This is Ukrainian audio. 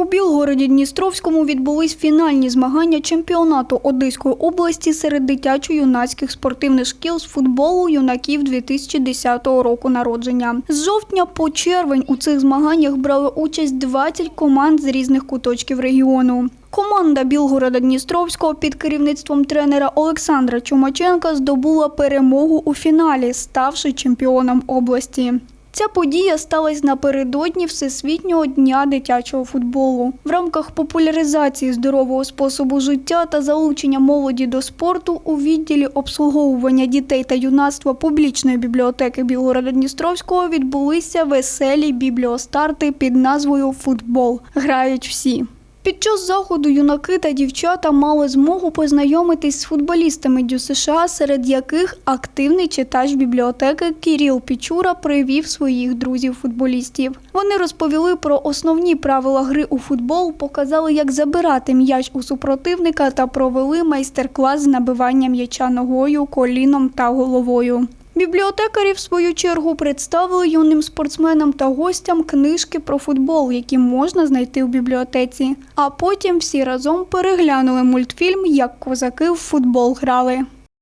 У Білгороді Дністровському відбулись фінальні змагання чемпіонату Одеської області серед дитячо-юнацьких спортивних шкіл з футболу юнаків 2010 року народження. З жовтня по червень у цих змаганнях брали участь 20 команд з різних куточків регіону. Команда Білгорода Дністровського під керівництвом тренера Олександра Чумаченка здобула перемогу у фіналі, ставши чемпіоном області. Ця подія сталася напередодні Всесвітнього дня дитячого футболу. В рамках популяризації здорового способу життя та залучення молоді до спорту у відділі обслуговування дітей та юнацтва публічної бібліотеки Білгорода Дністровського відбулися веселі бібліостарти під назвою Футбол. Грають всі. Під час заходу юнаки та дівчата мали змогу познайомитись з футболістами Дю США, серед яких активний читач бібліотеки Кіріл Пічура привів своїх друзів-футболістів. Вони розповіли про основні правила гри у футбол, показали, як забирати м'яч у супротивника та провели майстер-клас з набивання м'яча ногою, коліном та головою. Бібліотекарі, в свою чергу, представили юним спортсменам та гостям книжки про футбол, які можна знайти в бібліотеці. А потім всі разом переглянули мультфільм, як козаки в футбол грали.